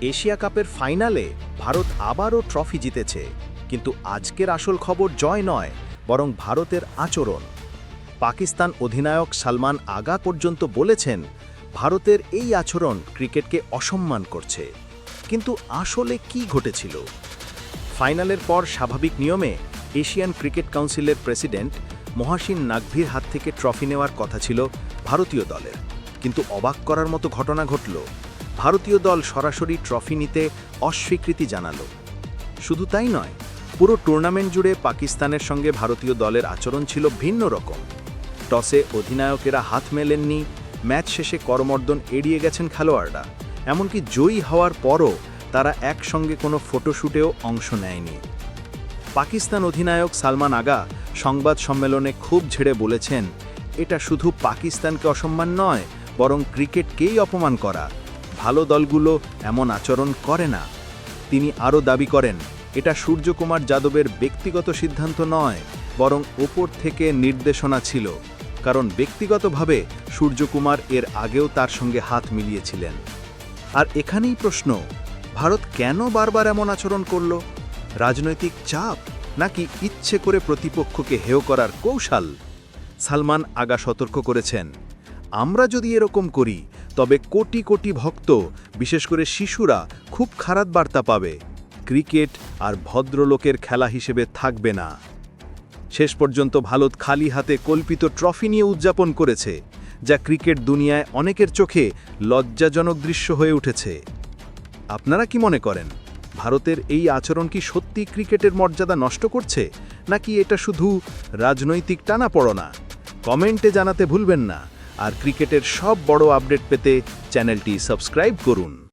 Asia কাপের ফাইনালে ভারত আবারও ট্রফি জিতেছে। কিন্তু আজকের আসল খবর জয় নয়, বরং ভারতের আচরণ। পাকিস্তান অধিনায়ক সালমান আগা পর্যন্ত বলেছেন, ভারতের এই আচরণ ক্রিকেটকে অসম্মান করছে। কিন্তু আসলে কি ঘটেছিল? ফাইনালের পর স্বাভাবিক নিয়মে এশিয়ান ক্রিকেট কাউন্সিলের প্রেসিডেন্ট মহাসিন নাকভির হাত থেকে ট্রফি নেওয়ার কথা ছিল ভারতীয় দলের। কিন্তু অবাক করার মতো ঘটনা ঘটল। ভারতীয় দল সরাসরি ট্রফি নিতে অস্বীকৃতি জানালো। শুধু তাই নয়, পুরো টুর্নামেন্ট জুড়ে পাকিস্তানের সঙ্গে ভারতীয় দলের আচরণ ছিল ভিন্ন রকম। টসে অধিনায়কেরা হাত মেলেননি, ম্যাচ শেষে করমর্দন এড়িয়ে গেছেন খেলোয়াড়রা। এমনকি জয়ী হওয়ার পরও তারা একসঙ্গে কোনো ফটোশ্যুটেও অংশ নেয়নি। পাকিস্তান অধিনায়ক সালমান আগা সংবাদ সম্মেলনে খুব ঝেড়ে বলেছেন, এটা শুধু পাকিস্তানকে অসম্মান নয়, বরং ক্রিকেটকেই অপমান করা। ভালো দলগুলো এমন আচরণ করে না। তিনি আরও দাবি করেন, এটা সূর্যকুমার যাদবের ব্যক্তিগত সিদ্ধান্ত নয়, বরং ওপর থেকে নির্দেশনা ছিল, কারণ ব্যক্তিগতভাবে সূর্যকুমার এর আগেও তার সঙ্গে হাত মিলিয়েছিলেন। আর এখানেই প্রশ্ন, ভারত কেন বারবার এমন আচরণ করল? রাজনৈতিক চাপ নাকি ইচ্ছে করে প্রতিপক্ষকে হেয় করার কৌশল? সালমান আগা সতর্ক করেছেন, আমরা যদি এরকম করি তবে কোটি কোটি ভক্ত, বিশেষ করে শিশুরা, খুব খারাপ বার্তা পাবে। ক্রিকেট আর ভদ্রলোকের খেলা হিসেবে থাকবে না। শেষ পর্যন্ত ভারত খালি হাতে কল্পিত ট্রফি নিয়ে উদযাপন করেছে, যা ক্রিকেট দুনিয়ায় অনেকের চোখে লজ্জাজনক দৃশ্য হয়ে উঠেছে। আপনারা কি মনে করেন, ভারতের এই আচরণ কি সত্যি ক্রিকেটের মর্যাদা নষ্ট করছে, নাকি এটা শুধু রাজনৈতিক টানাপড়না? কমেন্টে জানাতে ভুলবেন না। আর ক্রিকেটের সব বড় আপডেট পেতে চ্যানেলটি সাবস্ক্রাইব করুন।